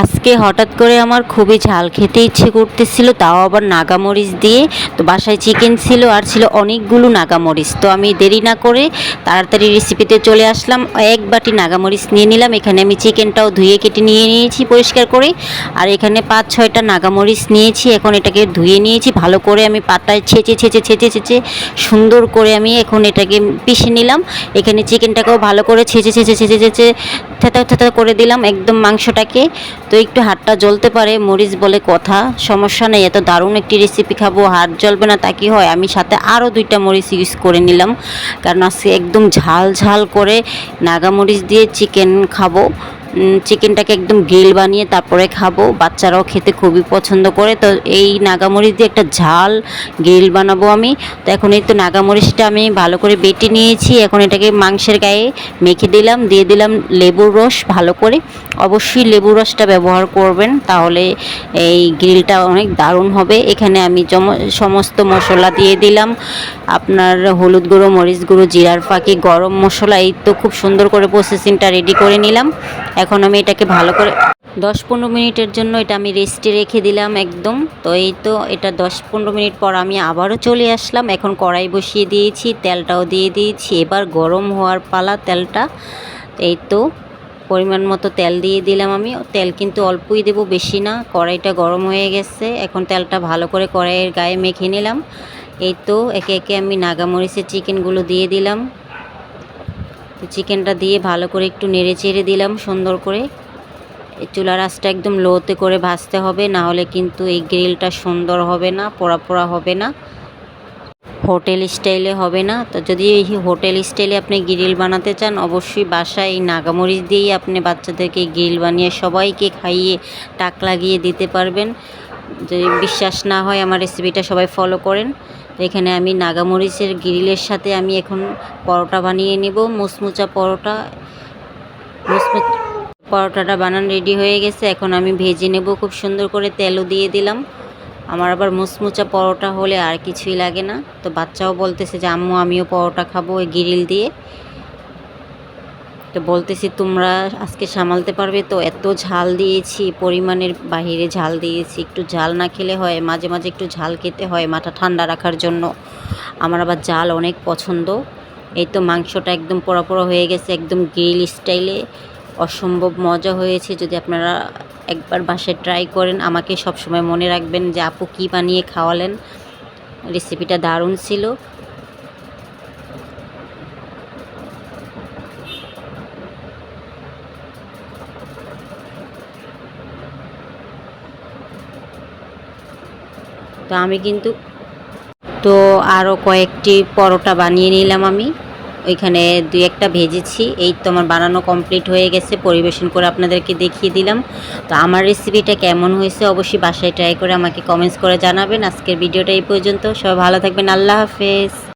আজকে হঠাৎ করে আমার খুবই ঝাল খেতে ইচ্ছে করতেছিল, তাও আবার নাগামরিচ দিয়ে। তো বাসায় চিকেন ছিল আর ছিল অনেকগুলো নাগামরিচ। তো আমি দেরি না করে তাড়াতাড়ি রেসিপিতে চলে আসলাম। এক বাটি নাগামরিচ নিয়ে নিলাম। এখানে আমি চিকেনটাও ধুয়ে কেটে নিয়ে নিয়েছি পরিষ্কার করে। আর এখানে পাঁচ, ছয়টা নাগামরিচ নিয়েছি। এখন এটাকে ধুয়ে নিয়েছি। ভালো করে আমি পাতায় ছেঁচে ছেঁচে ছেঁচে ছেঁচে সুন্দর করে আমি এখন এটাকে পিষে নিলাম। এখানে চিকেনটাকেও ভালো করে ছেঁচে ছেঁচে ছেঁচে ছেঁচে থেতা থেতা করে দিলাম। একদম মাংসটাকে তো একটু হাতটা জ্বলতে পারে, মরিচ বলে কথা। সমস্যা নেই, এত দারুণ একটি রেসিপি খাব, হাত জ্বলবে না তা কি হয়? আমি সাথে আরও দুইটা মরিচ ইউজ করে নিলাম, কারণ আজকে একদম ঝাল ঝাল করে নাগা মরিচ দিয়ে চিকেন খাব। চিকেনটাকে একদম গ্রিল বানিয়ে তারপরে খাব। বাচ্চারাও খেতে খুবই পছন্দ করে। তো এই নাগামরিচ দিয়ে একটা ঝাল গ্রিল বানাবো আমি। তো এখন এই তো নাগামরিচটা আমি ভালো করে বেটে নিয়েছি। এখন এটাকে মাংসের গায়ে মেখে দিলাম। দিয়ে দিলাম লেবুর রস ভালো করে। অবশ্যই লেবুর রসটা ব্যবহার করবেন, তাহলে এই গ্রিলটা অনেক দারুণ হবে। এখানে আমি সমস্ত মশলা দিয়ে দিলাম। আপনার হলুদ গুঁড়ো, মরিচ গুঁড়ো, জিরার ফাঁকি, গরম মশলা, এই তো খুব সুন্দর করে প্রসেসিংটা রেডি করে নিলাম। এখন আমি এটাকে ভালো করে দশ পনেরো মিনিটের জন্য এটা আমি রেস্টে রেখে দিলাম একদম। তো এই তো এটা দশ পনেরো মিনিট পর আমি আবারও চলে আসলাম। এখন কড়াই বসিয়ে দিয়েছি, তেলটাও দিয়ে দিয়েছি। এবার গরম হওয়ার পালা তেলটা, এই তো পরিমাণ মতো তেল দিয়ে দিলাম আমি। তেল কিন্তু অল্পই দেবো, বেশি না। কড়াইটা গরম হয়ে গেছে। এখন তেলটা ভালো করে কড়াইয়ের গায়ে মেখে নিলাম। এই তো, একে একে আমি নাগামরিচের চিকেনগুলো দিয়ে দিলাম। তো চিকেনটা দিয়ে ভালো করে একটু নেড়ে চেড়ে দিলাম সুন্দর করে। এই চুলার আঁচটা একদম লোতে করে ভাজতে হবে, না হলে কিন্তু এই গ্রিলটা সুন্দর হবে না, পোড়া পোড়া হবে না। হোটেল স্টাইলে হবে না। তো যদি এই হোটেল স্টাইলে আপনি গ্রিল বানাতে চান, অবশ্যই বাসায় এই নাগামরিচ দিয়েই আপনি বাচ্চাদেরকে গ্রিল বানিয়ে সবাইকে খাইয়ে টাক লাগিয়ে দিতে পারবেন। যদি বিশ্বাস না হয়, আমার রেসিপিটা সবাই ফলো করেন। তো এখানে আমি নাগামরিচের গ্রিলের সাথে আমি এখন পরোটা বানিয়ে নেব। মুসমুচা পরোটা। মুচমুচ পরোটাটা বানান রেডি হয়ে গেছে। এখন আমি ভেজে নেব, খুব সুন্দর করে তেলও দিয়ে দিলাম। আমার আবার মুচমুচা পরোটা হলে আর কিছুই লাগে না। তো বাচ্চাও বলতেছে যে, আম্মু, আমিও পরোটা খাব ওই গ্রিল দিয়ে। তো বলতেছি, তোমরা আজকে সামালতে পারবে তো? এত ঝাল দিয়েছি, পরিমাণের বাহিরে ঝাল দিয়েছি। একটু ঝাল না খেলে হয়, মাঝে মাঝে একটু ঝাল খেতে হয় মাথা ঠান্ডা রাখার জন্য। আমার আবার ঝাল অনেক পছন্দ। এই তো মাংসটা একদম পোড়া হয়ে গেছে, একদম গ্রিল স্টাইলে। অসম্ভব মজা হয়েছে। যদি আপনারা একবার বাসায় ট্রাই করেন, আমাকে সবসময় মনে রাখবেন যে, আপু কী বানিয়ে খাওয়ালেন? রেসিপিটা দারুণ ছিল। তো আমি কিন্তু, তো আরও কয়েকটি পরোটা বানিয়ে নিলাম আমি। ওইখানে দুই একটা ভেজেছি, এই তো আমার বানানো কমপ্লিট হয়ে গেছে, পরিবেশন করে আপনাদেরকে দেখিয়ে দিলাম। তো আমার রেসিপিটা কেমন হয়েছে অবশ্যই বাসায় ট্রাই করে আমাকে কমেন্টস করে জানাবেন। আজকের ভিডিওটা এই পর্যন্ত, সবাই ভালো থাকবেন, আল্লাহ হাফেজ।